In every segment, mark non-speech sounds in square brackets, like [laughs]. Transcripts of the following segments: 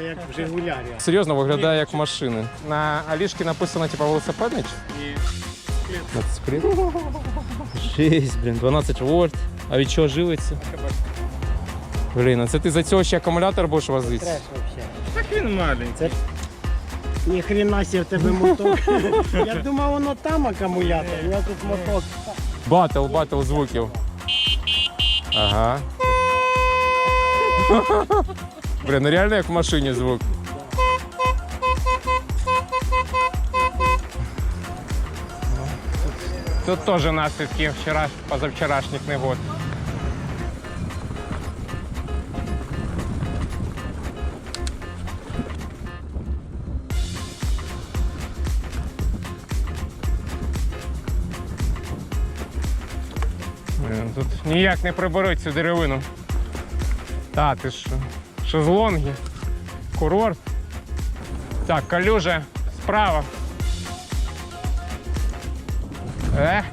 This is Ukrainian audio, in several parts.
це як в Жигулярі. Серйозно виглядає як машини. На Алішки написано типу велосипедний. чи? 15. Жесть, блін, 12 вольт. А від чого живиться? Блін, а це ти за цього ще акумулятор будеш возити? Треш вообще. Так він маленький. Ні хрена себе в тебе моток. [laughs] Я думав, воно там акумулятор. У мене тут моток. Батл, батл звуків. Ага. [laughs] Блін, ну реально як в машині звук. Тут теж наслідки вчора, позавчорашніх негод. Тут ніяк не приберуть цю деревину. Та, ти що? Шезлонги, курорт. Так, калюжа справа. Е.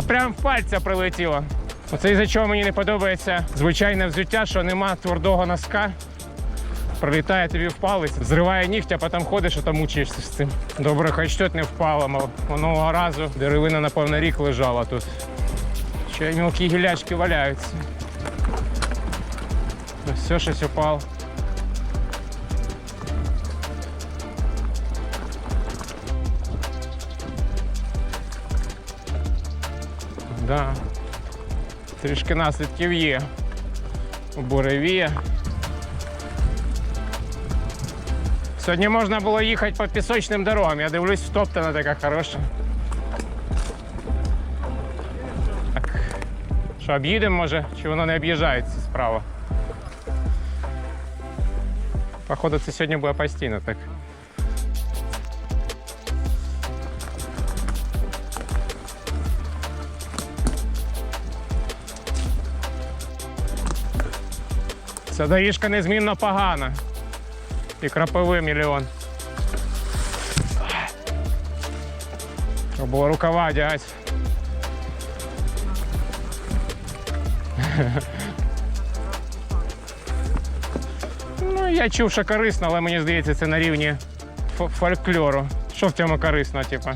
А прям в пальця прилетіло. Оце із-за чого мені не подобається звичайне взуття, що нема твердого носка. Прилітає тобі в палець, зриває нігтя, а потім ходиш і там мучаєшся з цим. Добре, хоч тут не впало, мов. Минулого разу деревина, напевно, рік лежала тут. Ще мілкі гілячки валяються. Все щось упало. Да. Трішки наслідків є. У буреві. Сьогодні можна було їхати по пісочним дорогам. Я дивлюсь, втоптана така хороша. Так. Що, об'їдемо, може? Чи воно не об'їжджається справа? Походу, це сьогодні буде постійно так. Ця доріжка незмінно погана. І крапивий мільйон. Треба було рукава одягати. [laughs] Ну, я чув, що корисно, але мені здається, це на рівні фольклору. Що в цьому корисно, типу?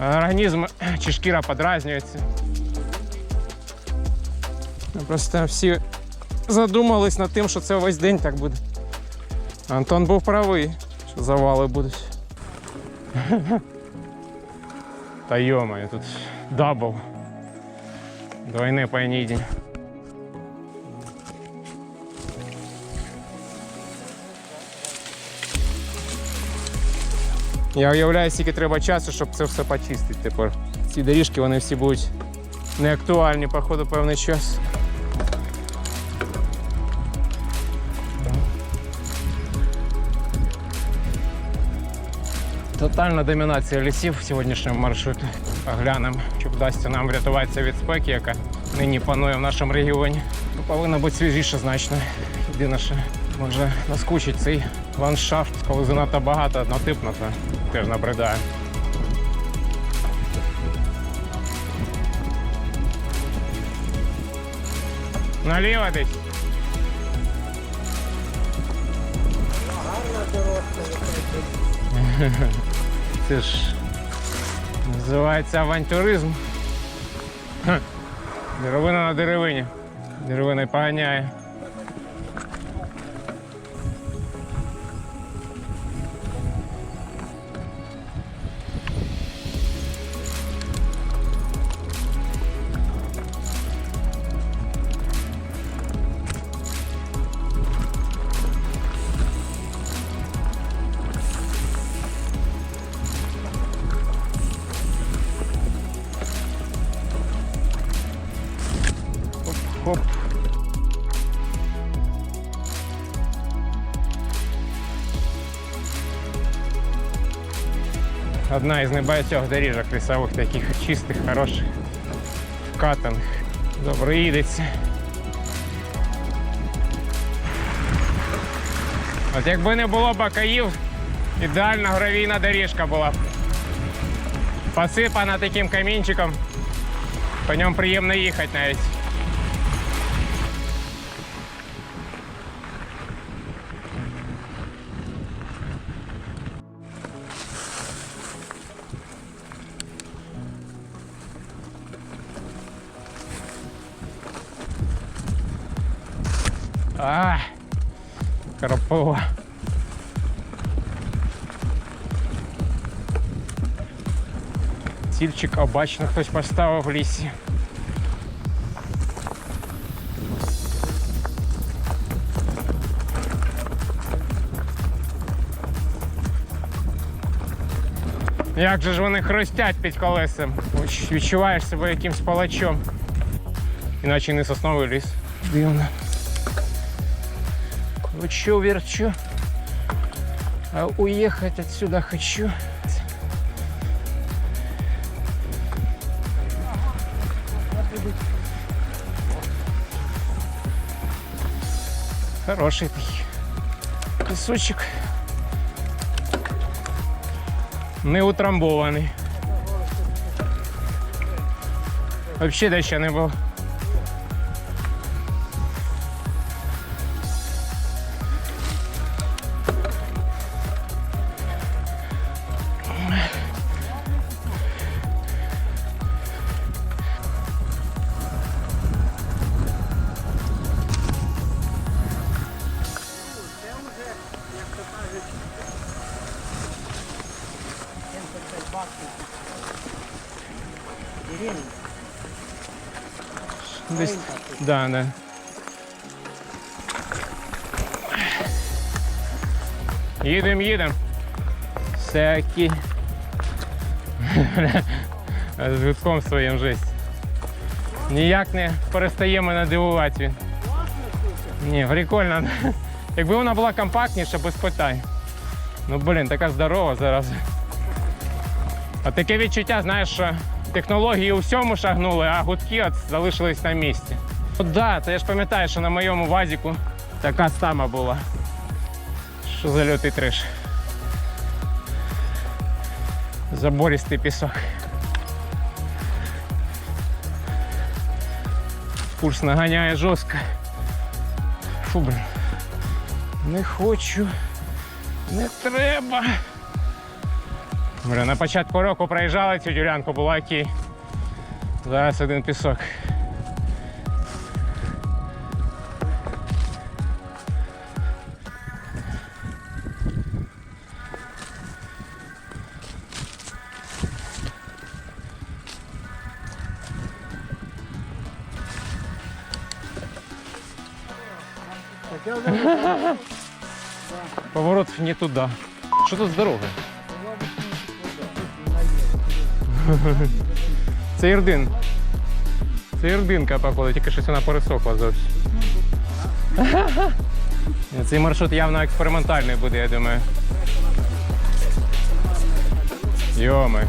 Організм чи шкіра подразнюється. Просто всі задумались над тим, що це весь день так буде. Антон був правий, що завали будуть. [laughs] Та йомаю, тут дабл. Двойне поїдінь. Я уявляю, скільки треба часу, щоб це все почистити тепер. Ці доріжки вони всі будуть неактуальні, походу, певний час. Тотальна домінація лісів в сьогоднішньому маршруті. Оглянемо, чи вдасться нам врятуватися від спеки, яка нині панує в нашому регіоні. Ну, Повинно бути свіжіше значно. Єдине, що може наскучить цей ландшафт, коли занадто багато однотипно, то теж набридає. Наліво десь. [laughs] Це ж називається авантюризм. Деревина на деревині. Деревина поганяє. Одна із небагатьох доріжок лісових, таких чистих, хороших, вкатаних. Добре їдеться. От якби не було бакаїв, ідеальна гравійна доріжка була б. Посипана таким камінчиком. По ньому приємно їхати навіть. Карпова. Цільчик обачно хтось поставив в лісі. Як же ж вони хрустять під колесом? Ось Відчуваєш себе якимсь палачом. Іначе не сосновий ліс. Дивно. Кручу, верчу. А уехать отсюда хочу. Хороший такий кусочок. Не утрамбований. Взагалі де ще не був. Десь... Да, да. Їдем, їдем. Всякі. З гудком своїм жесть. Ніяк не перестає мене дивувати. Ні, прикольно. Якби вона була компактніша, без питань. Ну блін, така здорова зараз. А таке відчуття, знаєш, технології у всьому шагнули, а гудки от залишились на місці. От да, то я ж пам'ятаю, що на моєму вазіку така сама була. Що за лютий триш. Забористий пісок. Пульс наганяє жорстко. Фу, блін. Не хочу. Не треба. Бля, на початку року проїжджали цю ділянку, було окей. Зараз один пісок. Поворот не туди. Що тут з дороги? Це Ірдин. Це Ірдинка, походу, тільки щось вона пересохла зовсім. Цей маршрут явно експериментальний буде, я думаю. Йоми.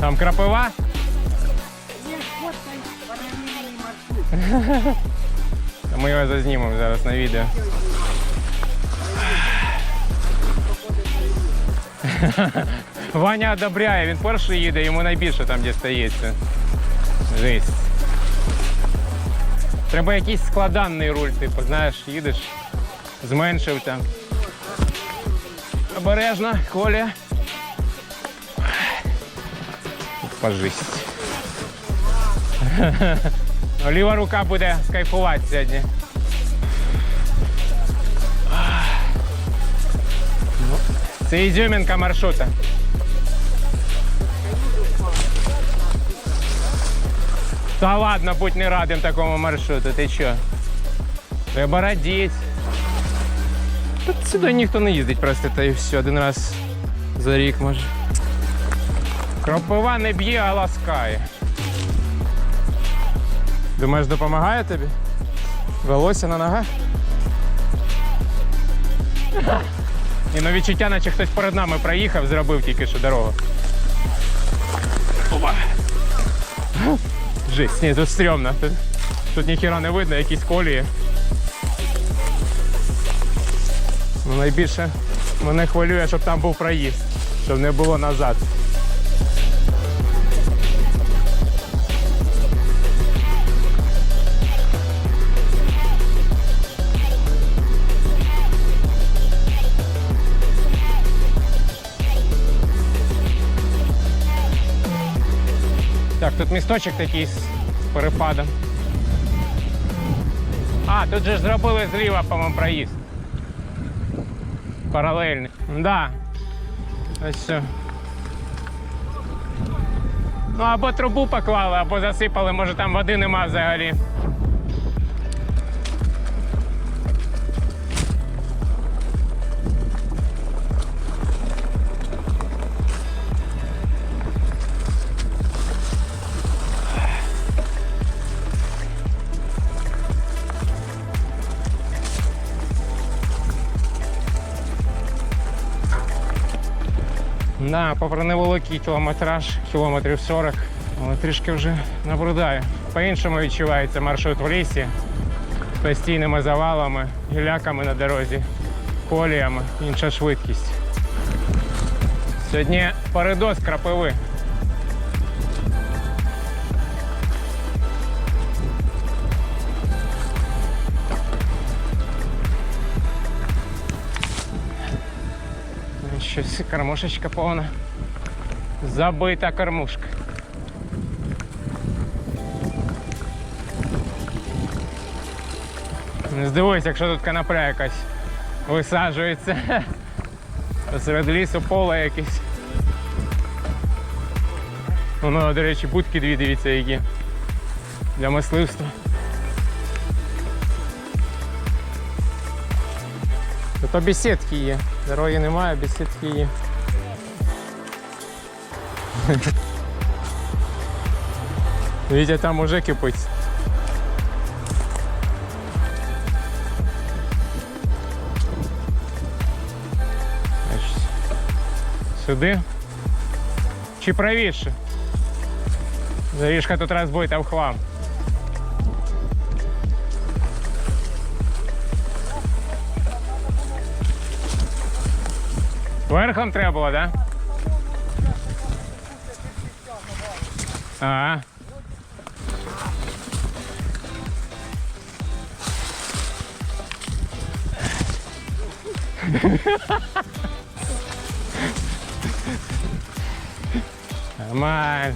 Там крапива? Ми його зазнімемо зараз на відео. [laughs] Ваня одобряє, він перший їде, йому найбільше там дістається. Жесть. Треба якийсь складанний руль, типу, знаєш, їдеш, зменшив там. Обережно, Коля. Пожисть. [laughs] Ліва рука буде скайфувати сьогодні. Це ізюмінка маршрута. Та ладно, будь не радим такому маршруту, ти що? Треба радіти. Та сюди ніхто не їздить просто, та і все, один раз за рік може. Кропива не б'є, а ласкає. Думаєш, допомагає тобі? Волосся на ногах? І на відчуття, наче хтось перед нами проїхав, зробив тільки що дорогу. Опа. Жесть, ні, тут стрьомно. Тут, тут ніхіра не видно, якісь колії. Ну, найбільше мене хвилює, щоб там був проїзд, щоб не було назад. Тут місточок такий з перепадом. А, тут же зробили зліва, по-моєму, проїзд. Паралельний. Да. Ось все. Ну або трубу поклали, або засипали, може там води нема взагалі. Да, попри невеликий кілометраж, кілометрів 40, але трішки вже набридає. По-іншому відчувається маршрут в лісі з постійними завалами, гіляками на дорозі, коліями, інша швидкість. Сьогодні передоз крапиви. Щось кормушечка повна. Забита кормушка. Не здивуйся, якщо тут конопля якась висаджується. [laughs] Посеред лісу поле якесь. Воно, до речі, будки дві дивіться які. Для мисливства. Тут бесідки є. Дороги немає, бесідки є. [laughs] Вітя там уже кипить. Сюди. Чи правіше? Доріжка тут раз розбита в хлам. Верхом треба було, так? Да? Ага. Нормально.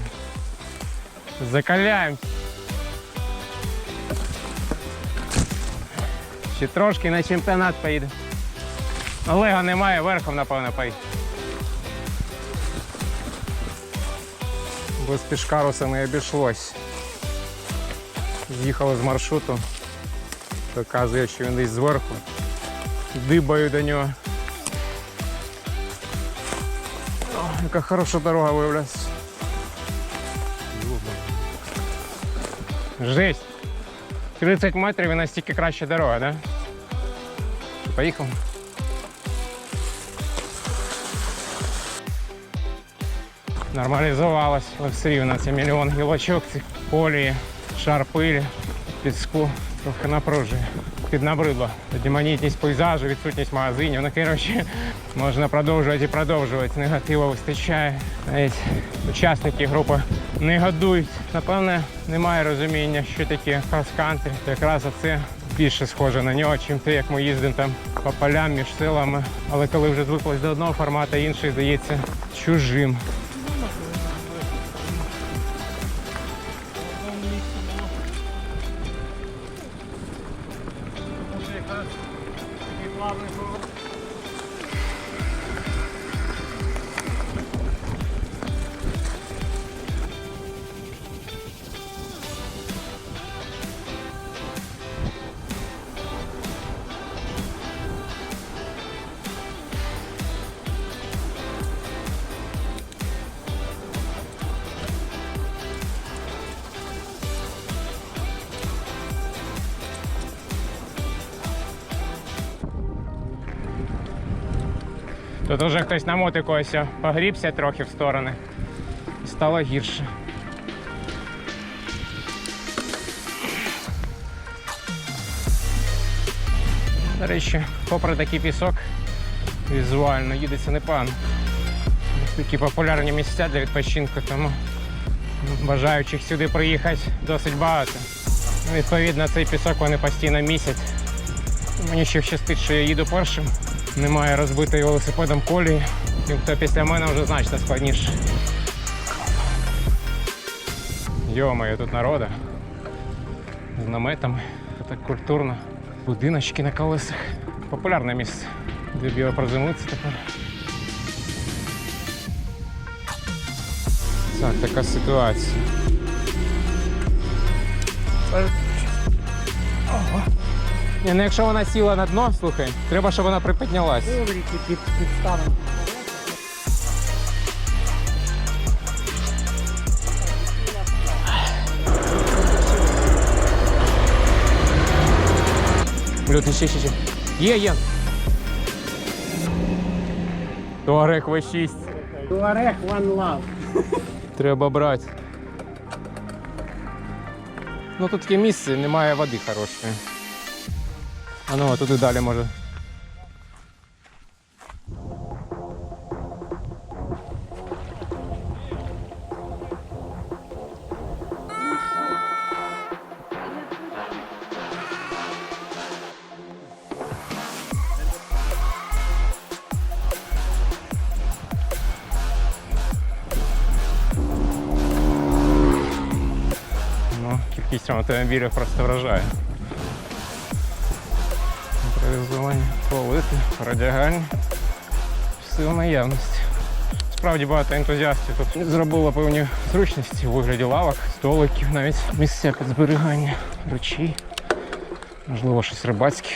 Закаляємось. Ще трошки на чемпіонат поїде. Олега немає, верхом, напевно, поїде. Без пішкаруса не обійшлось. З'їхали з маршруту. Показує, що він десь зверху. Дибаю до нього. О, яка хороша дорога виявляється. Жесть. 30 метрів і настільки краща дорога, да? Поїхав. Нормалізувалась, але все рівно це мільйон гілочок, цих полії, шар пилі, піску, трохи напружує. Піднабридло. Одноманітність пейзажу, відсутність магазинів. Ну, коротше, [laughs] можна продовжувати і продовжувати. Негативу вистачає. Навіть учасники групи негодують. Напевне, немає розуміння, що таке крос-кантрі. Якраз це більше схоже на нього, чим те, як ми їздимо там по полям між селами. Але коли вже звиклись до одного формату, інший здається чужим. Тут уже хтось на мотику погрібся трохи в сторони. І стало гірше. До речі, попри такий пісок, візуально їдеться непогано. Такі популярні місця для відпочинку, тому бажаючих сюди приїхати досить багато. Ну, Відповідно, цей пісок вони постійно місять. Мені ще щастить, що я їду першим. Немає розбитої велосипедом колії. Тим, хто після мене вже значно складніше. Йо-моє, тут народа. З наметами. Так культурно. Будиночки на колесах. Популярне місце. Де б його тепер. Так, така ситуація. Ні, ну якщо вона сіла на дно, слухай, треба, щоб вона припіднялась. Коврики під. Блюд, ще, ще, ще. Є, є. Туарек В6. Туарег One Love. Треба брати. Ну тут таке місце, немає води хорошої. А ну, а туди далі може. Ну, кількість автомобілів просто вражає. Імпровізовані полити, радягальні. В наявності. Справді багато ентузіастів тут зробило певні зручності у вигляді лавок, столиків, навіть місця під зберігання речей. Можливо, щось рибацьке.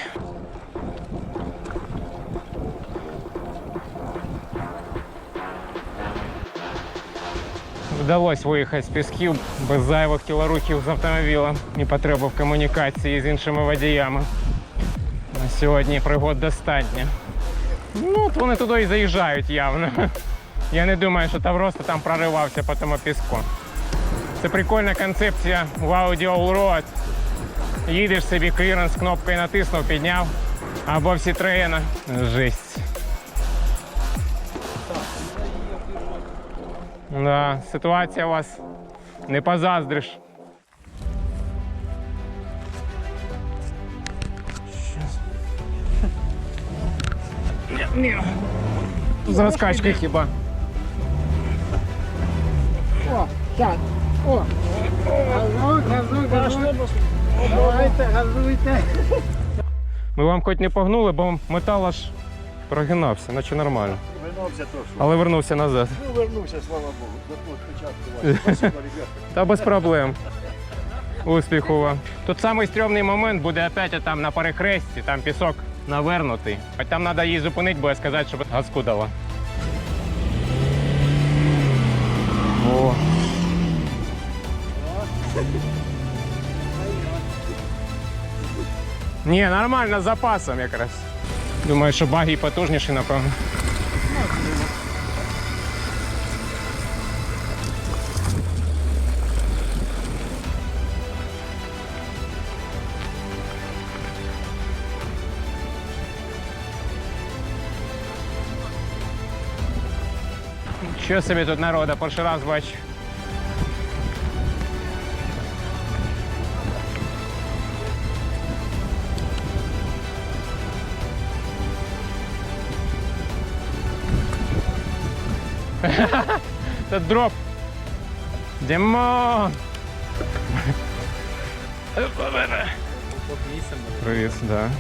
Вдалося виїхати з пісків без зайвих кілорухів з автомобілем і потреби в комунікації з іншими водіями. Сьогодні пригод достатньо. Ну, от вони туди і заїжджають явно. Я не думаю, що Тавросто там проривався по тому піску. Це прикольна концепція в Audi Allroad. Їдеш собі кліренс кнопкою натиснув, підняв. Або всі Citroёn. Жесть. Да, ситуація у вас не позаздриш. З розкачки хіба. О, так. О. Газуй, газуй, газуй. Давайте, газуйте. Ми вам хоч не погнули, бо метал аж прогинався, наче нормально. Вернувся то, що. Але вернувся назад. Ну, вернувся, слава Богу. До того спочатку. Спасибо, ребята. Та без проблем. Успіху вам. Тут самий стрьомний момент буде опять там на перехресті, там пісок навернутий. А там треба її зупинити, бо я сказати, щоб газку дала. О. Ні, нормально, з запасом якраз. Думаю, що баги потужніші, напевно. Що собі тут народа, перший раз бачу. [laughs] Це дроп. Дімон! Привіт, да.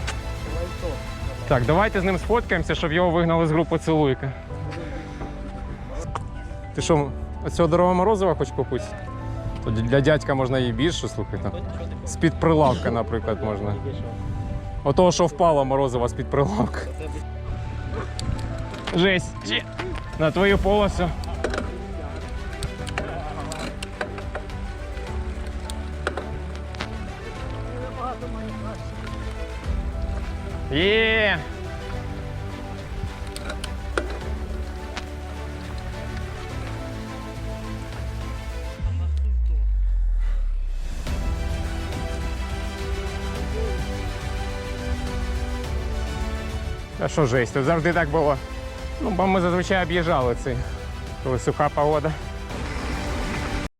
Так, давайте з ним сфоткаємося, щоб його вигнали з групи Цилуйка. Ти що, оцього дорогого морозива хочеш купити? То для дядька можна і більше, слухай там. З-під прилавка, наприклад, можна. Отого, що впало морозиво з-під прилавка. Жесть. На твою полосу. Є. А що жесть, тут завжди так було. Ну, бо ми зазвичай об'їжджали цей, коли суха погода.